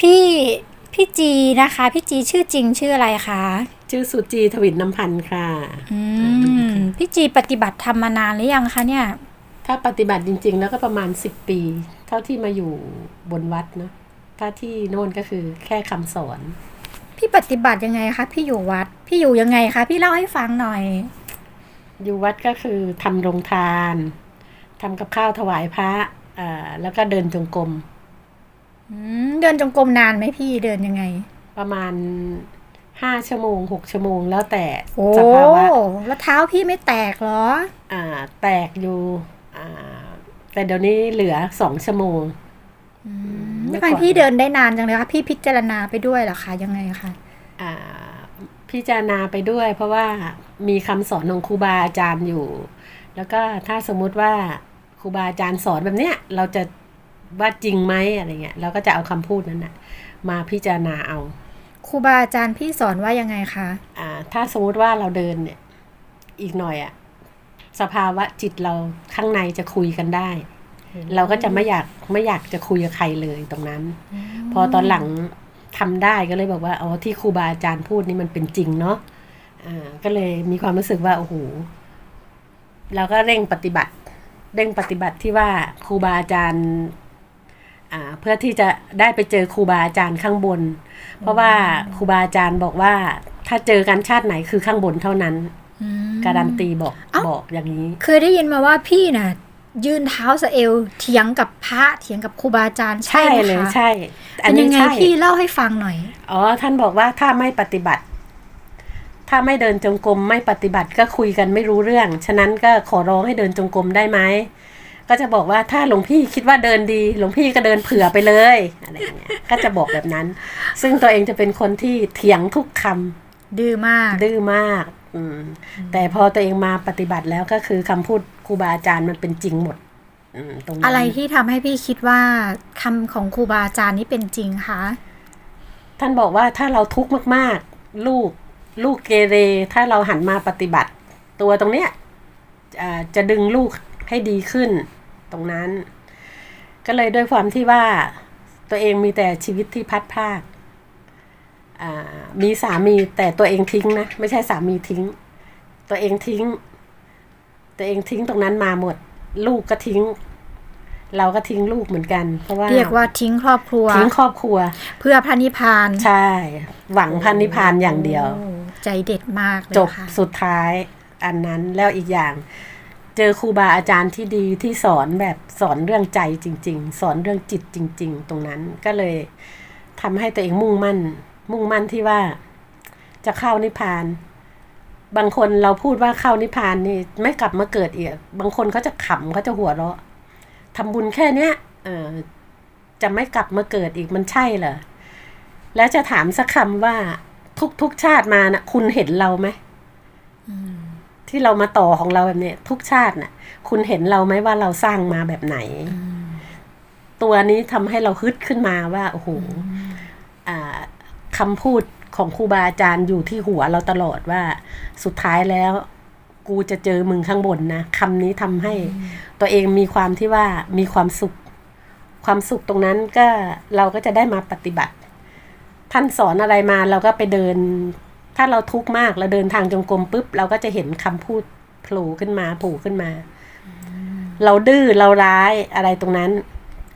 พี่พี่จีนะคะ พี่จีชื่อจริงชื่ออะไรคะ ชื่อสุจีทวินน้ำพันธ์ค่ะอืมพี่จีปฏิบัติธรรมมานานหรือยังคะเนี่ย ถ้าปฏิบัติจริง ๆ แล้วก็ประมาณสิบปี เท่าที่มาอยู่บนวัดเนอะถ้าที่โน่นก็คือแค่คำสอน พี่ปฏิบัติยังไงคะพี่อยู่วัด พี่อยู่ยังไงคะพี่เล่าให้ฟังหน่อย อยู่วัดก็คือทำโรงทานทำกับข้าวถวายพระอ่าแล้วก็เดินจงกรมอืม เดินจงกรมนานไหมพี่เดินยังไง ประมาณห้าชั่วโมงหกชั่วโมงแล้วแต่โอ้สภาวะแล้วเท้าพี่ไม่แตกเหรอ อ่า แตกอยู่ อ่า แต่เดี๋ยวนี้เหลือสองชั่วโมงไม่ไปพี่เดินได้นานจังเลยคะพี่พิจารณาไปด้วยเหรอคะยังไงคะอ่า พิจารณาไปด้วย เพราะว่ามีคำสอนของครูบาอาจารย์อยู่ แล้วก็ถ้าสมมุติว่าครูบาอาจารย์สอนแบบเนี้ย เราจะ ว่าจริงไหมอะไรเงี้ยเราก็จะเอาคำพูดนั้นนะมาพิจารณาเอาครูบาอาจารย์พี่สอนว่ายังไงคะอ่า ถ้าสมมุติว่าเราเดินเนี่ย อีกหน่อยอะสภาวะจิตเราข้างในจะคุยกันได้ เราก็จะไม่อยากไม่อยากจะคุยกับใครเลยตรงนั้น พอตอนหลังทำได้ก็เลยบอกว่าอ๋อที่ครูบาอาจารย์พูดนี่มันเป็นจริงเนาะอ่าก็เลยมีความรู้สึกว่าโอ้โหเราก็เร่งปฏิบัติ เร่งปฏิบัติที่ว่าครูบาอาจารย์อ่า เพื่อที่จะได้ไปเจอครูบาอาจารย์ข้างบน เพราะว่าครูบาอาจารย์บอกว่า ถ้าเจอกันชาติไหนคือข้างบนเท่านั้นอืมการันตีบอกเอ้าบอกอย่างนี้ เคยได้ยินมาว่าพี่น่ะ ยืนเท้าสะเอวเถียงกับพระเถียงกับครูบาอาจารย์ใช่ใช่ไหมเลยคะใช่อัเป็นนนี้ยังไงใช่พี่เล่าให้ฟังหน่อยอ๋อท่านบอกว่าถ้าไม่ปฏิบัติ ถ้าไม่เดินจงกรมไม่ปฏิบัติก็คุยกันไม่รู้เรื่อง ฉะนั้นก็ขอร้องให้เดินจงกรมได้ไหม ก็จะบอกว่าถ้าหลวงพี่คิดว่าเดินดีหลวงพี่ก็เดินเผื่อไปเลยอะไรอย่างเงี้ยก็จะบอกแบบนั้น ซึ่งตัวเองจะเป็นคนที่เถียงทุกคำดื้อมาก ดื้อมากอืมแต่พอตัวเองมาปฏิบัติแล้วก็คือคำพูดครูบาอาจารย์มันเป็นจริงหมดอืมตรงนั้นอะไรที่ทำให้พี่คิดว่าคำของครูบาอาจารย์นี่เป็นจริงคะท่านบอกว่าถ้าเราทุกข์มากๆ ลูกลูกเกเรถ้าเราหันมาปฏิบัติ ตัวตรงเนี้ยอ่าจะดึงลูก ให้ดีขึ้นตรงนั้น ก็เลยด้วยความที่ว่าตัวเองมีแต่ชีวิตที่พัดพรากอ่ามีสามีแต่ตัวเองทิ้งนะ ไม่ใช่สามีทิ้ง ตัวเองทิ้ง ตัวเองทิ้งตรงนั้นมาหมด ลูกก็ทิ้ง เราก็ทิ้งลูกเหมือนกัน เพราะว่าเรียกว่าทิ้งครอบครัว ทิ้งครอบครัว เพื่อพระนิพพานใช่ หวังพันนิพพานอย่างเดียวโอ้ใจเด็ดมากเลยจบค่ะสุดท้ายอันนั้นแล้วอีกอย่าง เจอครูบาอาจารย์ที่ดีที่สอนแบบสอนเรื่องใจจริง ๆ สอนเรื่องจิตจริง ๆ ตรงนั้นก็เลยทำให้ตัวเองมุ่งมั่น มุ่งมั่นที่ว่าจะเข้านิพพาน บางคนเราพูดว่าเข้านิพพานนี่ไม่กลับมาเกิดอีกบางคนเขาจะขำเขาจะหัวเราะทำบุญแค่เนี้ยเออจะไม่กลับมาเกิดอีกมันใช่เหรอแล้วจะถามสักคำว่าทุกทุกชาติมานะคุณเห็นเราไหม ที่เรามาต่อของเราแบบเนี้ยทุกชาติน่ะ คุณเห็นเราไหมว่าเราสร้างมาแบบไหน ตัวนี้ทำให้เราฮึดขึ้นมาว่าโอ้โหอ่าคำพูดของครูบาอาจารย์อยู่ที่หัวเราตลอดว่าสุดท้ายแล้ว กูจะเจอมึงข้างบนนะคำนี้ทำให้ ตัวเองมีความที่ว่ามีความสุข ความสุขตรงนั้นก็เราก็จะได้มาปฏิบัติ ท่านสอนอะไรมาเราก็ไปเดิน ถ้าเราทุกข์มากเราเดินทางจงกรมปุ๊บ เราก็จะเห็นคำพูดโผล่ขึ้นมาโผล่ขึ้นมา เราดื้อเราร้ายอะไรตรงนั้น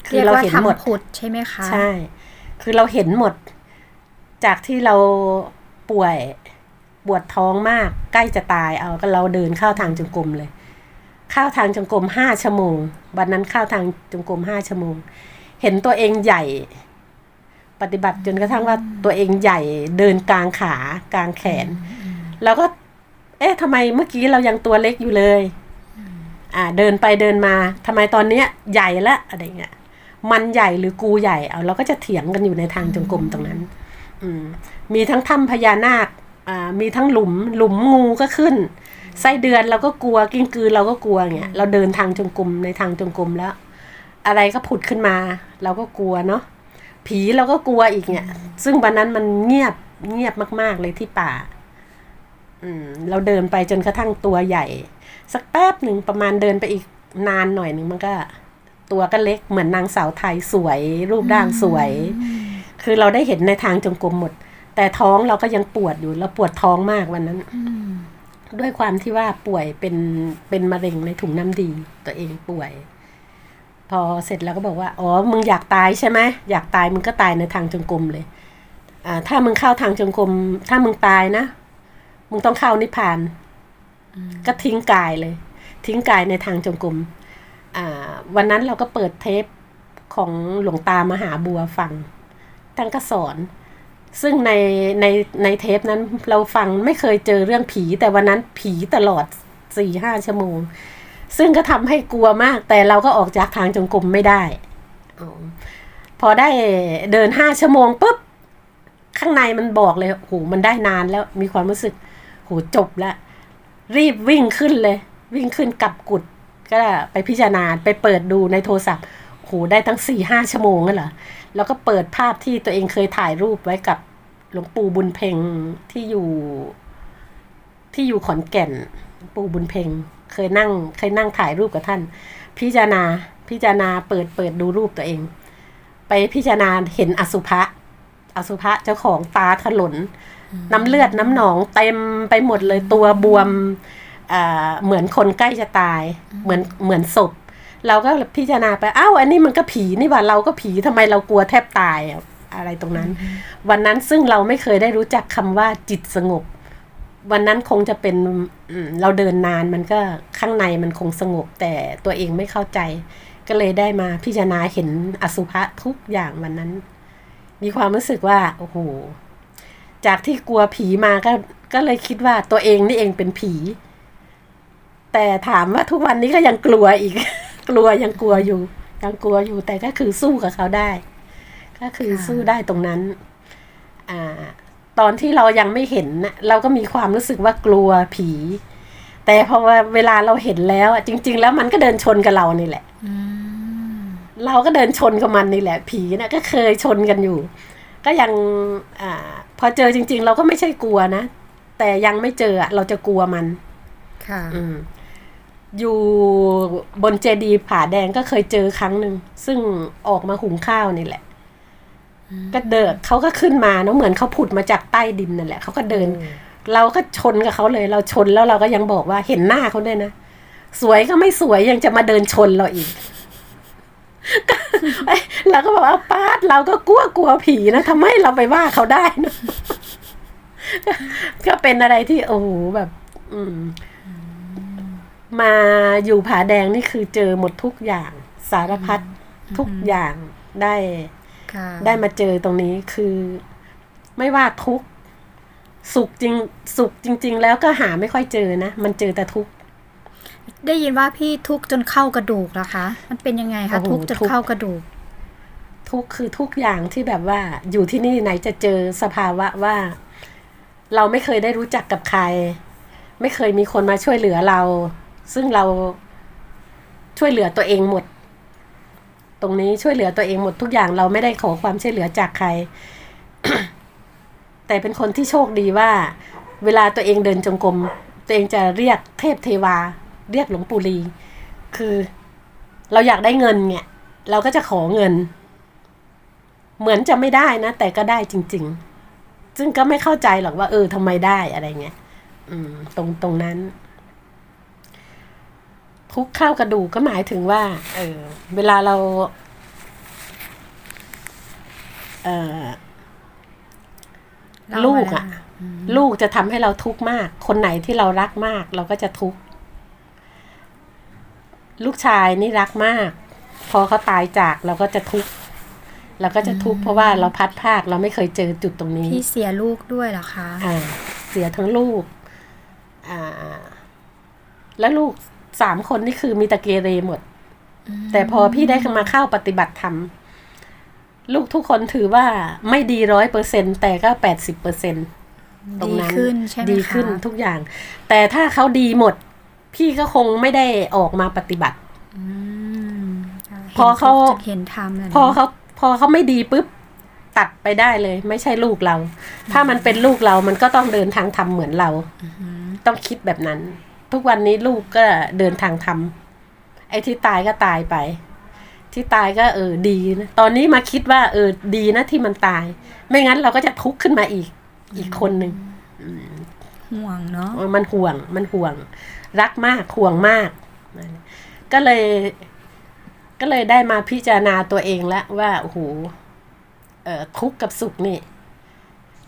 คืเรีอยกเราว่าเห็นหมดทำผุดใช่ไหมคะ ใช่ คือเราเห็นหมด จากที่เราป่วยปวดท้องมาก ใกล้จะตายเอาก็เราเดินเข้าทางจงกรมเลย เข้าทางจงกรมห้าชั่วโมง วันนั้นเข้าทางจงกรมห้าชั่วโมง เห็นตัวเองใหญ่ ปฏิบัติจนกระทั่งว่าตัวเองใหญ่เดินกลางขากลางแขน แล้วก็ เอ๊ะทำไมเมื่อกี้เรายังตัวเล็กอยู่เลย อ่า เดินไปเดินมาทำไมตอนเนี้ยใหญ่ละอะไรเงี้ยมันใหญ่หรือกูใหญ่เอาเราก็จะเถียงกันอยู่ในทางจงกรมตรงนั้น อืมมีทั้งถ้ำพญานาคอ่ามีทั้งหลุมหลุมงูก็ขึ้นไส้เดือนเราก็กลัวกิ้งกือเราก็กลัวเงี้ยเราเดินทางจงกรมในทางจงกรมแล้ว อะไรก็ผุดขึ้นมา เราก็กลัวเนาะ ผีเราก็กลัวอีกเนี่ย ซึ่งวันนั้นมันเงียบเงียบมาก ๆ เลยที่ป่า อืม เราเดินไปจนกระทั่งตัวใหญ่ สักแป๊บหนึ่งประมาณเดินไปอีกนานหน่อยหนึ่งมันก็ ตัวก็เล็กเหมือนนางสาวไทยสวย รูปร่างสวย คือเราได้เห็นในทางจงกรมหมด แต่ท้องเราก็ยังปวดอยู่เราปวดท้องมากวันนั้นอืมด้วยความที่ว่าป่วยเป็นเป็นมะเร็งในถุงน้ำดีตัวเองป่วย พอเสร็จแล้วก็บอกว่า อ๋อ มึงอยากตายใช่ไหมอยากตายมึงก็ตายในทางจงกรมเลย อ่า ถ้ามึงเข้าทางจงกรม ถ้ามึงตายนะ มึงต้องเข้านิพพาน ก็ทิ้งกายเลย ทิ้งกายในทางจงกรม อ่า วันนั้นเราก็เปิดเทปของหลวงตามหาบัวฟังท่านก็สอน ซึ่งในในในเทปนั้นเราฟังไม่เคยเจอเรื่องผี แต่วันนั้นผีตลอดสี่ห้าชั่วโมง ซึ่งก็ทำให้กลัวมาก แต่เราก็ออกจากทางจงกรมไม่ได้ออพอได้เดินห้าชั่วโมงปุ๊บ ข้างในมันบอกเลยโหมันได้นานแล้วมีความรู้สึกโหจบแล้ว รีบวิ่งขึ้นเลย วิ่งขึ้นกลับกุด ก็ไปพิจารณาไปเปิดดูในโทรศัพท์โหได้ทั้งสี่ห้าชั่วโมงนั่นเหรอแล้วก็เปิดภาพที่ตัวเองเคยถ่ายรูปไว้กับหลวงปู่บุญเพ็งที่อยู่ที่อยู่ขอนแก่นหลวงปู่บุญเพ็ง เคยนั่งเคยนั่งถ่ายรูปกับท่าน พิจารณาพิจารณาเปิดเปิดดูรูปตัวเอง ไปพิจารณาเห็นอสุภะอสุภะเจ้าของตาถลน น้ำเลือดน้ำหนองเต็มไปหมดเลยตัวบวมอ่าเหมือนคนใกล้จะตาย เหมือนเหมือนศพ เราก็พิจารณาไปอ้าวอันนี้มันก็ผีนี่หว่าเราก็ผีทำไมเรากลัวแทบตายอะอะไรตรงนั้น วันนั้นซึ่งเราไม่เคยได้รู้จักคำว่าจิตสงบ วันนั้นคงจะเป็นอืมเราเดินนานมันก็ข้างในมันคงสงบ แต่ตัวเองไม่เข้าใจ ก็เลยได้มาพิจารณาเห็นอสุภะทุกอย่างวันนั้น มีความรู้สึกว่าโอ้โหจากที่กลัวผีมาก็ก็เลยคิดว่าตัวเองนี่เองเป็นผี แต่ถามว่าทุกวันนี้ก็ยังกลัวอีก กลัวยังกลัวอยู่ยังกลัวอยู่แต่ก็คือสู้กับเขาได้ ก็คือค่ะสู้ได้ตรงนั้น อ่า ตอนที่เรายังไม่เห็นน่ะเราก็มีความรู้สึกว่ากลัวผี แต่พอเวลาเราเห็นแล้วอะจริง ๆ แล้วมันก็เดินชนกับเรานี่แหละอืมเราก็เดินชนกับมันนี่แหละ ผีนะก็เคยชนกันอยู่ ก็ยังอ่าพอเจอจริง ๆ เราก็ไม่ใช่กลัวนะ แต่ยังไม่เจออะเราจะกลัวมัน ค่ะอืมอยู่บนเจดีย์ผาแดงก็เคยเจอครั้งหนึ่ง ซึ่งออกมาหุงข้าวนี่แหละ ก็เดินเขาก็ขึ้นมาเนาะเหมือนเขาผุดมาจากใต้ดินนั่นแหละเขาก็เดิน เราก็ชนกับเขาเลย เราชนแล้วเราก็ยังบอกว่าเห็นหน้าเขาด้วยนะสวยก็ไม่สวยยังจะมาเดินชนเราอีกเอ้ยเราก็บอกว่าป้าดเราก็กลัวกลัวผีนะทำไมเราไปว่าเขาได้นะก็เป็นอะไรที่โอ้โหแบบ อืม มาอยู่ผาแดงนี่คือเจอหมดทุกอย่าง สารพัดทุกอย่างได้ค่ะ ได้มาเจอตรงนี้คือไม่ว่าทุกข์สุขจริง สุขจริง ๆ แล้วก็หาไม่ค่อยเจอนะ มันเจอแต่ทุกข์ได้ยินว่าพี่ทุกข์จนเข้ากระดูกนะคะ มันเป็นยังไงคะโอ้โหทุกข์จนทุกข์เข้ากระดูก ทุกข์คือทุกอย่างที่แบบว่า อยู่ที่นี่ไหนจะเจอสภาวะว่า เราไม่เคยได้รู้จักกับใคร ไม่เคยมีคนมาช่วยเหลือเรา ซึ่งเราช่วยเหลือตัวเองหมด ตรงนี้ช่วยเหลือตัวเองหมดทุกอย่างเราไม่ได้ขอความช่วยเหลือจากใคร แต่เป็นคนที่โชคดีว่า เวลาตัวเองเดินจงกรมตัวเองจะเรียกเทพเทวา เรียกหลวงปู่ลี คือเราอยากได้เงินเนี่ย เราก็จะขอเงิน เหมือนจะไม่ได้นะ แต่ก็ได้จริง ๆ ซึ่งก็ไม่เข้าใจหรอกว่า เออทำไมได้อะไรเงี้ยตรงตรงนั้น ทุกข้าวกระดูกก็หมายถึงว่า เออเวลาเรา เออเล่าลูกมาอะลูกจะทำให้เราทุกข์มาก คนไหนที่เรารักมาก เราก็จะทุกข์ลูกชายนี่รักมาก พอเขาตายจากเราก็จะทุกข์เราก็จะทุกข์เพราะว่าเราพัดภาคเราไม่เคยเจอจุดตรงนี้ พี่เสียลูกด้วยเหรอคะอ่าเสียทั้งลูก อ่า แล้วลูก สามคนนี่คือมีตะเกเรหมด แต่พอพี่ได้มาเข้าปฏิบัติธรรมลูกทุกคนถือว่าไม่ดีร้อยเปอร์เซ็นแต่ก็แปดสิบเปอร์เซ็นตรงดีนั้นขึ้นใช่ไหมคะดีขึ้นทุกอย่าง แต่ถ้าเขาดีหมด พี่ก็คงไม่ได้ออกมาปฏิบัติอืมพอเขาห็นทุกข์เห็นธรรมะพอเขาพอเขาไม่ดีปุ๊บ ตัดไปได้เลย ไม่ใช่ลูกเรา ถ้ามันเป็นลูกเรามันก็ต้องเดินทางธรรมเหมือนเราต้องคิดแบบนั้น ทุกวันนี้ลูกก็เดินทางธรรมไอ้ที่ตายก็ตายไป ที่ตายก็เออดีนะตอนนี้มาคิดว่า เออดีนะที่มันตาย ไม่งั้นเราก็จะทุกข์ขึ้นมาอีก อีกคนหนึ่งห่วงเนาะเออมันห่วงมันห่วง รักมากห่วงมาก ก็เลย ก็เลยได้มาพิจารณาตัวเองแล้วว่าโอ้โหเอ่อทุกข์กับสุขนี่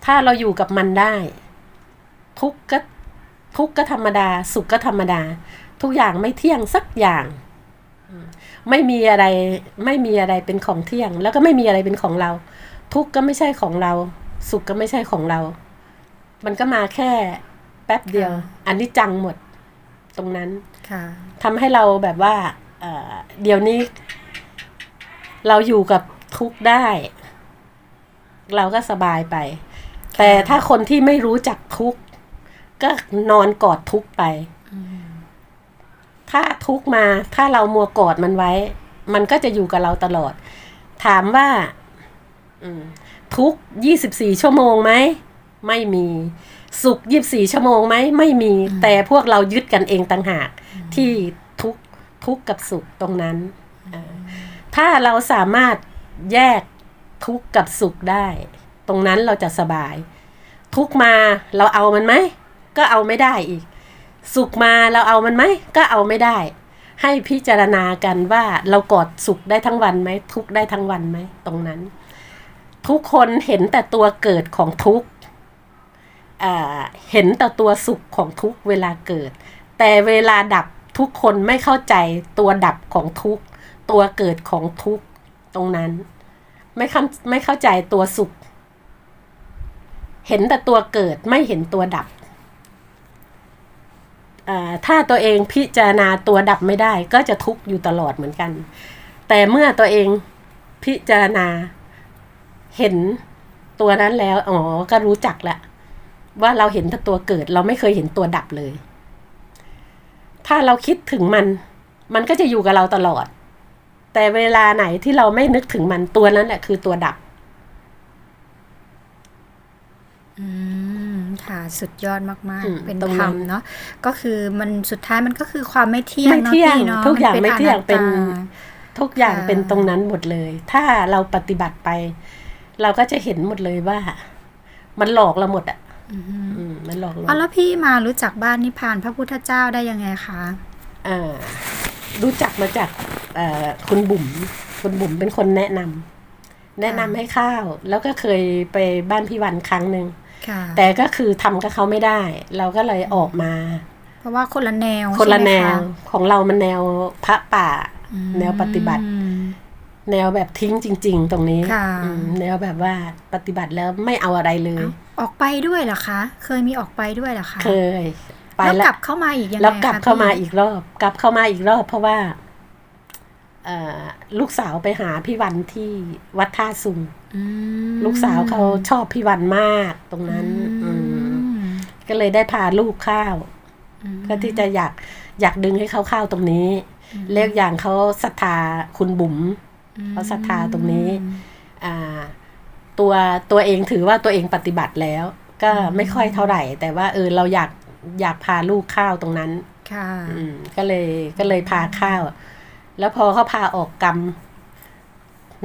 ถ้าเราอยู่กับมันได้ ทุกข์ก็ ทุกข์ก็ธรรมดา สุขก็ธรรมดา ทุกอย่างไม่เที่ยงสักอย่างอืมไม่มีอะไรไม่มีอะไรเป็นของเที่ยง แล้วก็ไม่มีอะไรเป็นของเรา ทุกข์ก็ไม่ใช่ของเรา สุขก็ไม่ใช่ของเรา มันก็มาแค่แป๊บเดียว อันนี้จังหมดตรงนั้นค่ะทำให้เราแบบว่าเอ่อเดี๋ยวนี้ เราอยู่กับทุกข์ได้ เราก็สบายไป แต่ถ้าคนที่ไม่รู้จักทุกข์ ก็นอนกอดทุกไป ถ้าทุกมา ถ้าเรามัวกอดมันไว้ มันก็จะอยู่กับเราตลอด ถามว่าทุกยี่สิบสี่ชั่วโมงไหม ไม่มี สุขยี่บสี่ชั่วโมงไหม ไม่มี แต่พวกเรายึดกันเองต่างหาก ที่ทุกทุกกับสุขตรงนั้น ถ้าเราสามารถแยกทุกกับสุขได้ ตรงนั้นเราจะสบาย ทุกมาเราเอามันไหม ก็เอาไม่ได้อีก สุขมาเราเอามันไหมก็เอาไม่ได้ ให้พิจารณากันว่าเรากอดสุขได้ทั้งวันไหมทุกได้ทั้งวันไหมตรงนั้น ทุกคนเห็นแต่ตัวเกิดของทุกเห็นแต่ตัวสุขของทุกเวลาเกิด แต่เวลาดับทุกคนไม่เข้าใจตัวดับของทุกตัวเกิดของทุกตรงนั้น ไม่เข้าไม่เข้าใจตัวสุข เห็นแต่ตัวเกิดไม่เห็นตัวดับ ถ้าตัวเองพิจารณาตัวดับไม่ได้ ก็จะทุกข์อยู่ตลอดเหมือนกัน แต่เมื่อตัวเองพิจารณาเห็นตัวนั้นแล้ว อ๋อ ก็รู้จักละว่าเราเห็นแต่ตัวเกิด เราไม่เคยเห็นตัวดับเลย ถ้าเราคิดถึงมัน มันก็จะอยู่กับเราตลอด แต่เวลาไหนที่เราไม่นึกถึงมันตัวนั้นแหละคือตัวดับ อืม ค่ะ สุดยอดมากอืมๆเป็นตรงธรนั้รนมเนาะก็คือมันสุดท้ายมันก็คือความไม่เที่ยงไม่เนาะเที่ยงพี่เนาะทุกอย่างนไม่เที่ยงอตตาเป็นทุกอย่างค่ะเป็นตรงนั้นหมดเลย ถ้าเราปฏิบัติไป เราก็จะเห็นหมดเลยว่า มันหลอกเราหมดอะอือฮึอืมมันหลอกเราอ๋อแล้วพี่มารู้จักบ้านนิพพานพระพุทธเจ้าได้ยังไงคะอ่ารู้จักมาจากเอ่อคุณบุ๋มคุณบุ๋มเป็นคนแนะนำแนะนำให้ข้าว แล้วก็เคยไปบ้านพี่วันครั้งหนึ่งค่ะ แต่ก็คือทำกับเขาไม่ได้ เราก็เลยออกมา เพราะว่าคนละแนว คนละใช่ไหมแนวคะของเรามันแนวพระป่าอืมแนวปฏิบัติ แนวแบบทิ้งจริง ๆ ตรงนี้ค่ะอืมแนวแบบว่าปฏิบัติแล้วไม่เอาอะไรเลยเอ้าออกไปด้วยเหรอคะ เคยมีออกไปด้วยเหรอคะเคยไปแล้วแล้วกลับเข้ามาอีกยังไงแล้วกลับคะเข้ามาพี่อีกรอบ กลับเข้ามาอีกรอบ เพราะว่าเอ่อลูกสาวไปหาพี่วันที่วัดท่าซุงอืม ลูกสาวเขาชอบพี่วันมากตรงนั้นอือืมมก็เลยได้พาลูกเข้าวอืมเพื่อที่จะอยากอยากดึงให้เขาเข้าตรงนี้เรียกอย่างเขาศรัทธาคุณบุ๋มเขาศรัทธาตรงนี้อ่าตัวตัวเองถือว่าตัวเองปฏิบัติแล้ว ก็ไม่ค่อยเท่าไหร่ แต่ว่าเออเราอยากอยากพาลูกเข้าวตรงนั้น ค่ะอืมก็เลยก็เลยพาข้าว แล้วพอเขาพาออกกรรม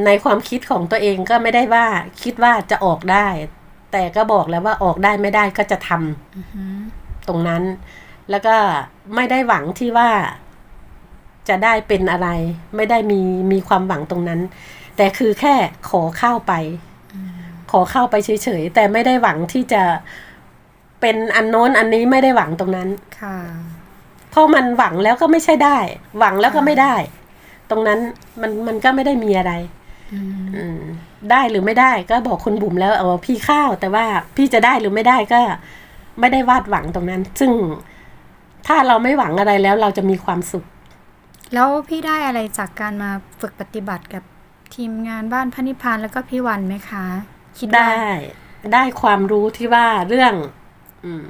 ในความคิดของตัวเองก็ไม่ได้ว่าคิดว่าจะออกได้ แต่ก็บอกแล้วว่าออกได้ไม่ได้ก็จะทำอือหือตรงนั้น แล้วก็ไม่ได้หวังที่ว่าจะได้เป็นอะไร ไม่ได้มีมีความหวังตรงนั้น แต่คือแค่ขอเข้าไป ขอเข้าไปเฉยๆแต่ไม่ได้หวังที่จะเป็นอันโน้นอันนี้ไม่ได้หวังตรงนั้นค่ะเพราะมันหวังแล้วก็ไม่ใช่ได้ หวังแล้วก็ไม่ได้ ตรงนั้นมันมันก็ไม่ได้มีอะไรอืมอืม ได้หรือไม่ได้ก็บอกคุณบุ๋มแล้วเอาพี่ข้าวแต่ว่าพี่จะได้หรือไม่ได้ก็ ไม่ได้วาดหวังตรงนั้น ซึ่งถ้าเราไม่หวังอะไรแล้วเราจะมีความสุข แล้วพี่ได้อะไรจากการมาฝึกปฏิบัติกับทีมงานบ้านพระนิพพานแล้วก็พี่วันไหมคะ คิดว่าได้ ได้ความรู้ที่ว่าเรื่องอม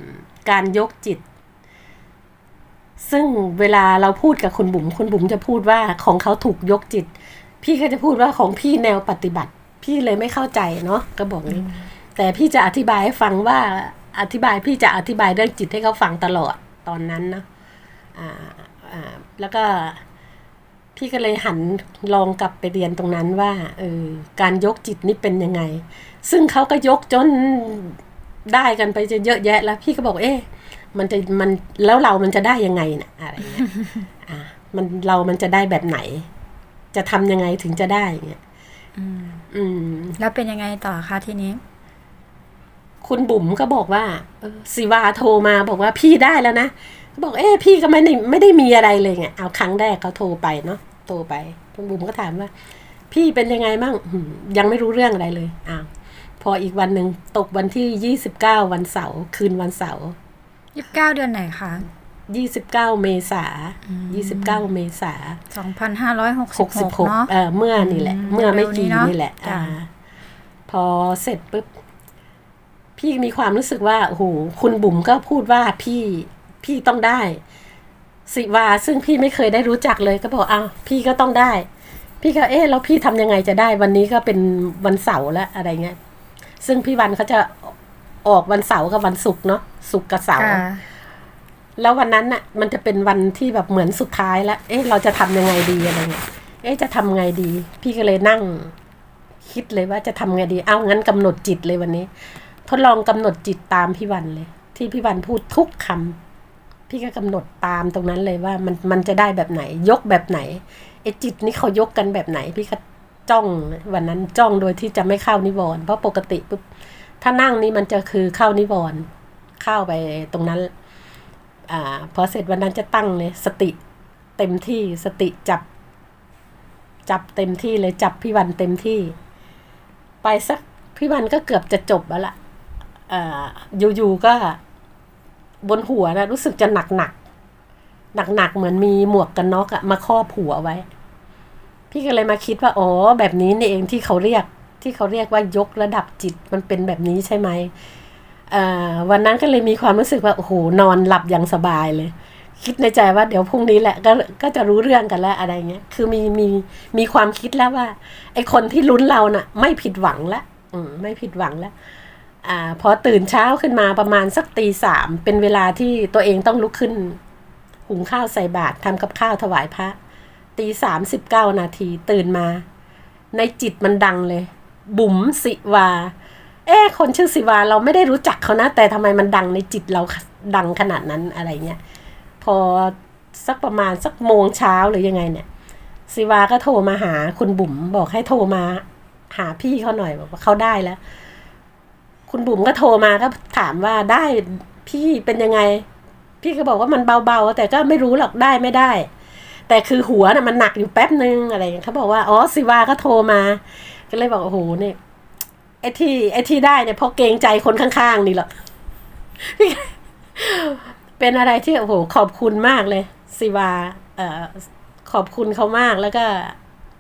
การยกจิต ซึ่งเวลาเราพูดกับคุณบุ๋มคุณบุ๋มจะพูดว่าของเขาถูกยกจิต พี่ก็จะพูดว่าของพี่แนวปฏิบัติ พี่เลยไม่เข้าใจเนาะก็บอกนี้ แต่พี่จะอธิบายให้ฟังว่าอธิบายพี่จะอธิบายเรื่องจิตให้เขาฟังตลอดตอนนั้นเนาะอ่าอ่าแล้วก็พี่ก็เลยหันลองกลับไปเรียนตรงนั้นว่าเออการยกจิตนี่เป็นยังไง ซึ่งเขาก็ยกจนได้กันไปจะเยอะแยะแล้ว พี่ก็บอกเอ๊ะมันจะมันแล้วเรามันจะได้ยังไงนะอะไรเงี้ยอ่ามันเรามันจะได้แบบไหน จะทำยังไงถึงจะได้เงี้ยอืมอืม แล้วเป็นยังไงต่อคะทีนี้ คุณบุ๋มก็บอกว่าเออศิวาโทรมาบอกว่าพี่ได้แล้วนะบอกเอ๊ะพี่ก็ไม่ได้ไม่ได้มีอะไรเลยไงเอาครั้งแรกเขาโทรไปเนาะโทรไปคุณบุ๋มก็ถามว่า พี่เป็นยังไงบ้างอืมยังไม่รู้เรื่องอะไรเลยอ้าวพออีกวันหนึ่งตกวันที่ยี่สิบเก้าวันเสาร์คืนวันเสาร์ยี่สิบเก้าเดือนไหนคะ ยี่สิบเก้าเมษายี่สิบเก้าเมษาสองพันห้าร้อยหกหสิบกหสิบกหกเนาะเออเมื่อนี่แหละอืมเมื่อไม่กี่เร็วนี้เนอะนี่แหละจ้ะอ่าพอเสร็จปุ๊บ พี่มีความรู้สึกว่าโอ้โหคุณบุ๋มก็พูดว่าพี่พี่ต้องได้ สิวาซึ่งพี่ไม่เคยได้รู้จักเลยก็บอกอ้าวพี่ก็ต้องได้ พี่ก็เอ๊ะแล้วพี่ทำยังไงจะได้ วันนี้ก็เป็นวันเสาร์แล้วอะไรเงี้ยซึ่งพี่วันเขาจะออกวันเสาร์กับวันศุกร์เนาะศุกร์กับเสาร์ค่ะ แล้ววันนั้นน่ะมันจะเป็นวันที่แบบเหมือนสุดท้ายแล้ว เอ๊ะเราจะทำยังไงดีอะไรเงี้ย เอ๊ะจะทำไงดี พี่ก็เลยนั่ง คิดเลยว่าจะทำไงดี เอางั้นกำหนดจิตเลยวันนี้ ทดลองกำหนดจิตตามพี่วันเลย ที่พี่วันพูดทุกคำพี่ก็กำหนดตามตรงนั้นเลยว่ามันมันจะได้แบบไหน ยกแบบไหนไอ้จิตนี่เขายกกันแบบไหน พี่ก็จ้องวันนั้นจ้องโดยที่จะไม่เข้านิวรณ์เพราะปกติปุ๊บถ้านั่งนี่มันจะคือเข้านิวรณ์เข้าไปตรงนั้น อ่าพอเสร็จวันนั้นจะตั้งเลยสติเต็มที่สติจับ จับเต็มที่เลยจับพี่วันเต็มที่ ไปสักพี่วันก็เกือบจะจบแล้วล่ะอ่าอยู่ๆก็บนหัวนะรู้สึกจะหนักหนักหนักหนักๆเหมือนมีหมวกกันน็อกอะมาครอบหัวไว้ พี่ก็เลยมาคิดว่าอ๋อแบบนี้นี่เองที่เขาเรียกที่เขาเรียกว่ายกระดับจิตมันเป็นแบบนี้ใช่ไหม วันนั้นก็เลยมีความรู้สึกว่าโอ้โหนอนหลับอย่างสบายเลย คิดในใจว่าเดี๋ยวพรุ่งนี้แหละก็ก็จะรู้เรื่องกันแล้วอะไรเงี้ยคือมีมีมีความคิดแล้วว่าไอคนที่ลุ้นเราน่ะ ไม่ผิดหวังละอืมไม่ผิดหวังแล้วอ่า พอตื่นเช้าขึ้นมาประมาณสักตีสามเป็นเวลาที่ตัวเองต้องลุกขึ้นหุงข้าวใส่บาตรทำกับข้าวถวายพระตีสามสิบเก้านาทีตื่นมา ในจิตมันดังเลย บุ๋มสิวา เอ๊คนชื่อสิวาเราไม่ได้รู้จักเขานะ แต่ทำไมมันดังในจิตเราดังขนาดนั้นอะไรเงี้ย พอสักประมาณสักโมงเช้าหรือยังไงเนี่ยสิวาก็โทรมาหาคุณบุ๋มบอกให้โทรมาหาพี่เขาหน่อยบอกว่าเขาได้แล้ว คุณบุ๋มก็โทรมาก็ถามว่าได้พี่เป็นยังไง พี่ก็บอกว่ามันเบาๆ แต่ก็ไม่รู้หรอกได้ไม่ได้ แต่คือหัวน่ะมันหนักอยู่แป๊บนึงอะไรเงี้ยเขาบอกว่าอ๋อสิวาก็โทรมา ก็เลยบอกโอ้โหเนี่ย อ้ที่ไอ้ที่ได้เนี่ยเพราะเกรงใจคนข้างๆนี่แหละเป็นอะไรที่โอ้โหขอบคุณมากเลยสิวาเอ่อขอบคุณเขามากแล้วก็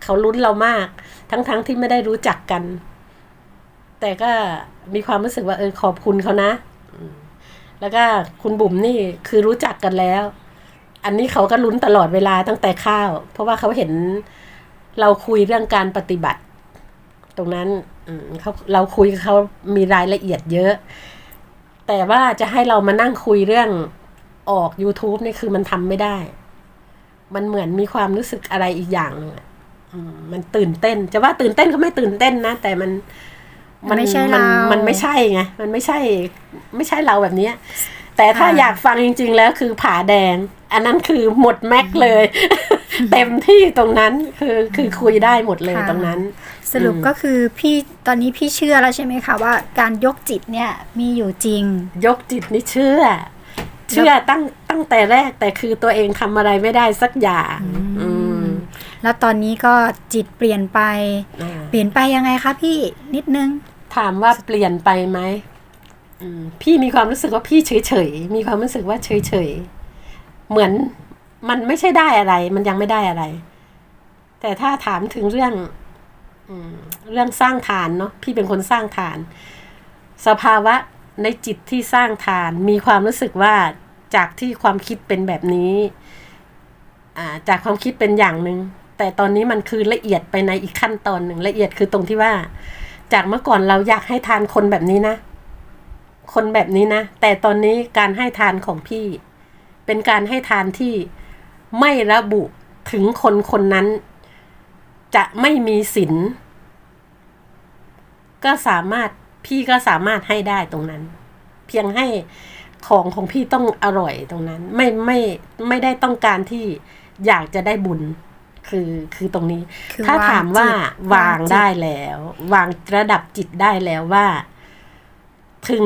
เขาลุ้นเรามาก ทั้งๆทที่ไม่ได้รู้จักกัน แต่ก็มีความรู้สึกว่าเออขอบคุณเขานะ แล้วก็คุณบุ๋มนี่คือรู้จักกันแล้ว อันนี้เขาก็ลุ้นตลอดเวลาตั้งแต่ข้าว เพราะว่าเขาเห็นเราคุยเรื่องการปฏิบัติ ตรงนั้น เขาเราคุยกับเขามีรายละเอียดเยอะ แต่ว่าจะให้เรามานั่งคุยเรื่องออก YouTube นี่คือมันทำไม่ได้ มันเหมือนมีความรู้สึกอะไรอีกอย่างหนึงอะอืมมันตื่นเต้น จะว่าตื่นเต้นก็ไม่ตื่นเต้นนะ แต่มันมันไม่ใช่มันเรามัมันไม่ใช่ไง มันไม่ใช่ ไม่ใช่เราแบบเนี้ยแต่ถ้าอ่าอยากฟังจริง ๆ แล้วคือผาแดง อันนั้นคือหมดแม็กเลย เต็มที่ตรงนั้นคือคือคุยได้หมดเลยค่ะตรงนั้น สรุปก็คือพี่ตอนนี้พี่เชื่อแล้วใช่ไหมคะว่าการยกจิตเนี่ยมีอยู่จริง ยกจิตนี่เชื่อ เชื่อตั้งตั้งแต่แรกแต่คือตัวเองทำอะไรไม่ได้สักอย่างอืมแล้วตอนนี้ก็จิตเปลี่ยนไปอ่าเปลี่ยนไปยังไงคะพี่นิดนึง ถามว่าเปลี่ยนไปไหมอืมพี่มีความรู้สึกว่าพี่เฉยเฉยๆมีความรู้สึกว่าเฉยเฉยๆ เหมือนมันไม่ใช่ได้อะไร มันยังไม่ได้อะไร แต่ถ้าถามถึงเรื่องอเรื่องสร้างฐานเนาะพี่เป็นคนสร้างฐาน สภาวะในจิตที่สร้างฐาน มีความรู้สึกว่าจากที่ความคิดเป็นแบบนี้จากความคิดเป็นอย่างหนึ่งแต่ตอนนี้มันคือละเอียดไปในอีกขั้นตอนหนึ่งละเอียดคือตรงที่ว่า จากเมื่อก่อนเราอยากให้ทานคนแบบนี้นะ คนแบบนี้นะ แต่ตอนนี้การให้ทานของพี่ เป็นการให้ทานที่ไม่ระบุถึงคนคนนั้น จะไม่มีศีลก็สามารถพี่ก็สามารถให้ได้ตรงนั้น เพียงให้ของของพี่ต้องอร่อยตรงนั้น ไม่ไม่ไม่ได้ต้องการที่อยากจะได้บุญคือคือตรงนี้คือถ้าวางถามว่าจิตวางจิตได้แล้ว วางระดับจิตได้แล้วว่า ถึง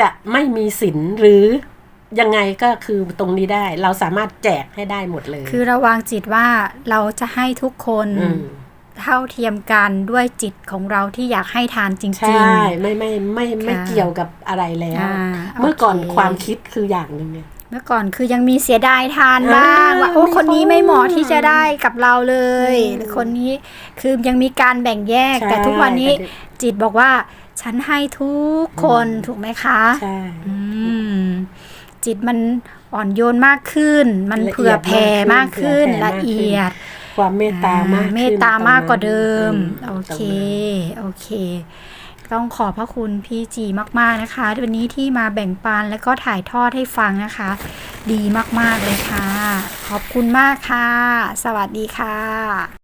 จะไม่มีศีลหรือ ยังไงก็คือตรงนี้ได้ เราสามารถแจกให้ได้หมดเลย คือระวางจิตว่าเราจะให้ทุกคนมเท่าเทียมกันด้วยจิตของเราที่อยากให้ทานจริงใช่ ไม่ไม่ไม่ไม่ค่ะเกี่ยวกับอะไรแล้วอ่าเมื่อก่อนโอเคความคิดคืออย่างหนึ่งไงๆเมื่อก่อนคือยังมีเสียดายทานบ้างอ่าว่าโอ้มีคนนี้คนไม่เหมาะที่จะได้กับเราเลยอืมหรือคนนี้คือยังมีการแบ่งแยกใช่แต่ทุกวันนี้แต่จิตบอกว่า ฉันให้ทุกคนถูกไหมคะ ใช่อืม จิตมันอ่อนโยนมากขึ้น มันละเอียดเผื่อแผ่มากขึ้นเผื่อแผ่มากขึ้นละเอียด ความเมตตามากอ่ขึ้นเมตตามากกว่าเดิมตรงนั้นโอเคตรงนั้นโอเค ต้องขอบพระคุณพี่จีมากๆนะคะ วันนี้ที่มาแบ่งปันแล้วก็ถ่ายทอดให้ฟังนะคะ ดีมากๆเลยค่ะ ขอบคุณมากค่ะ สวัสดีค่ะ